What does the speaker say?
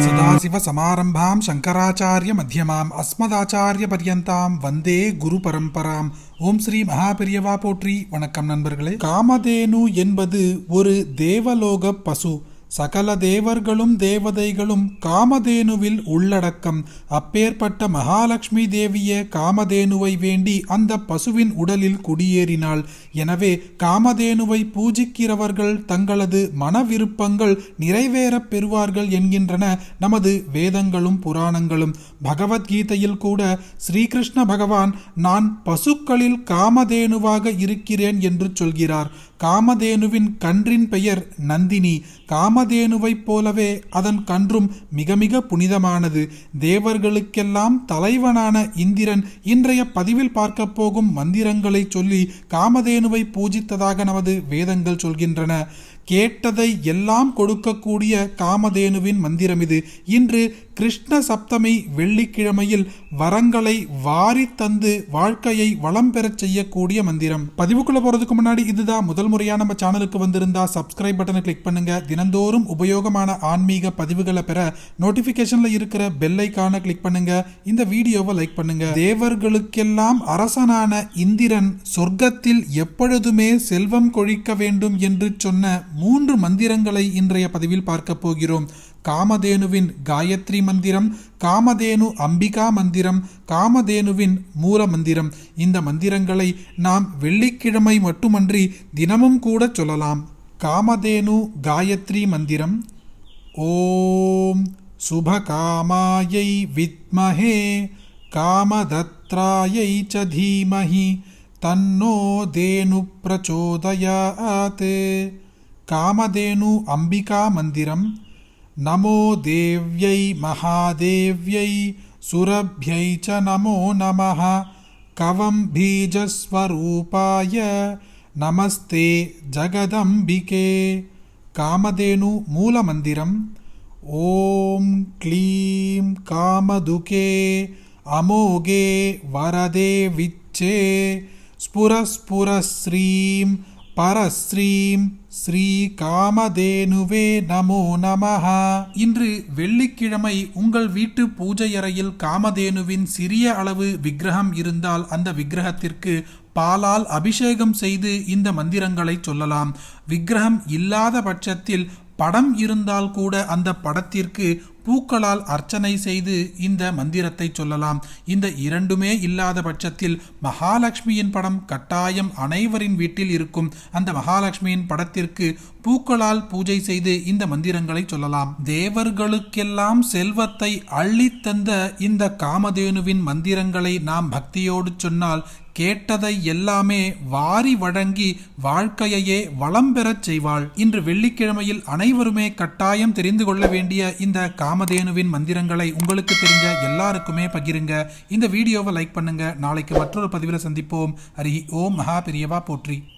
సదాశివసమారంభాం శంకరాచార్య మధ్యమాం అస్మదాచార్య పర్యంతాం வந்தே குரு பரம்பராம் ஓம் ஸ்ரீ மகாபெரியவா போற்றி வணக்கம் நண்பர்களே காமதேனு என்பது ஒரு தேவலோக பசு। சகல தேவர்களும் தேவதைகளும் காமதேனுவில் உள்ளடக்கம். அப்பேற்பட்ட மகாலட்சுமி தேவிய காமதேனுவை வேண்டி அந்த பசுவின் உடலில் குடியேறினாள். எனவே காமதேனுவை பூஜிக்கிறவர்கள் தங்களது மன விருப்பங்கள் நிறைவேறப் பெறுவார்கள் என்கின்றன நமது வேதங்களும் புராணங்களும். பகவத்கீதையில் கூட ஸ்ரீகிருஷ்ண பகவான் நான் பசுக்களில் காமதேனுவாக இருக்கிறேன் என்று சொல்கிறார். காமதேனுவின் கன்றின் பெயர் நந்தினி. காம காமதேனுவைப் போலவே அதன் கன்றும் மிக மிக புனிதமானது. தேவர்களுக்கெல்லாம் தலைவனான இந்திரன் இன்றைய பதிவில் பார்க்க போகும் மந்திரங்களை சொல்லி காமதேனுவை பூஜித்ததாக நமது வேதங்கள் சொல்கின்றன. கேட்டதை எல்லாம் கொடுக்கக்கூடிய காமதேனுவின் மந்திரம் இது. இன்று கிருஷ்ண சப்தமி வெள்ளிக்கிழமையில் வரங்களை வாரி தந்து வாழ்க்கையை வளம் பெறச் செய்யக்கூடிய மந்திரம். பதிவுக்குள்ள போறதுக்கு முன்னாடி இதுதான் முதல் முறையா நம்ம சேனலுக்கு வந்திருந்தா சப்ஸ்கிரைப் பட்டனை கிளிக் பண்ணுங்க. தினந்தோறும் உபயோகமான ஆன்மீக பதிவுகளை பெற நோட்டிபிகேஷன்ல இருக்கிற பெல் ஐக்கான கிளிக் பண்ணுங்க. இந்த வீடியோவை லைக் பண்ணுங்க. தேவர்களுக்கெல்லாம் அரசனான இந்திரன் சொர்க்கத்தில் எப்பொழுதுமே செல்வம் கொழிக்க வேண்டும் என்று சொன்ன மூன்று மந்திரங்களை இன்றைய பதிவில் பார்க்க போகிறோம். காமதேனுவின் காயத்ரி மந்திரம் காமதேனு அம்பிகா மந்திரம் காமதேனுவின் மூல மந்திரம். இந்த மந்திரங்களை நாம் வெள்ளிக்கிழமை மட்டுமன்றி தினமும் கூட சொல்லலாம். காமதேனு காயத்ரி மந்திரம் ஓம் சுபகாமாயை வித்மஹே காமதத்ராயை ச தீமஹி தன்னோ కామధేను అంబికా మందిరం. నమో దేవ్యై మహాదేవ్యై సురభ్యై చ నమో నమ. కవం బీజస్వరూపాయ. నమస్తే జగదంబికే. కామధేను మూల మందిరం ఓం క్లీం కామదుకే అమోఘే వరదే విచ్చే స్ఫురస్ఫుర பரஸ்ரீம் ஸ்ரீ காமதேனுவே நமோ நமஹ. இன்று வெள்ளிக்கிழமை உங்கள் வீட்டு பூஜை அறையில் காமதேனுவின் சிறிய அளவு விக்கிரகம் இருந்தால் அந்த விக்கிரகத்திற்கு பாலால் அபிஷேகம் செய்து இந்த மந்திரங்களை சொல்லலாம். விக்கிரகம் இல்லாத பட்சத்தில் படம் இருந்தால் கூட அந்த படத்திற்கு பூக்களால் அர்ச்சனை செய்து இந்த மந்திரத்தை சொல்லலாம். இந்த இரண்டுமே இல்லாத பட்சத்தில் மகாலட்சுமியின் படம் கட்டாயம் அனைவரின் வீட்டில் இருக்கும். அந்த மகாலட்சுமியின் படத்திற்கு பூக்களால் பூஜை செய்து இந்த மந்திரங்களை சொல்லலாம். தேவர்களுக்கெல்லாம் செல்வத்தை அள்ளித்தந்த இந்த காமதேனுவின் மந்திரங்களை நாம் பக்தியோடு சொன்னால் கேட்டதை எல்லாமே வாரி வழங்கி வாழ்க்கையையே வளம் பெறச் செய்வாள். இன்று வெள்ளிக்கிழமையில் அனைவருமே கட்டாயம் தெரிந்து கொள்ள வேண்டிய இந்த காமதேனுவின் மந்திரங்களை உங்களுக்கு தெரிஞ்ச எல்லாருக்குமே பகிருங்க. இந்த வீடியோவை லைக் பண்ணுங்க. நாளைக்கு மற்றொரு பதிவில் சந்திப்போம். ஹரி ஓம். மகா பெரியவா போற்றி.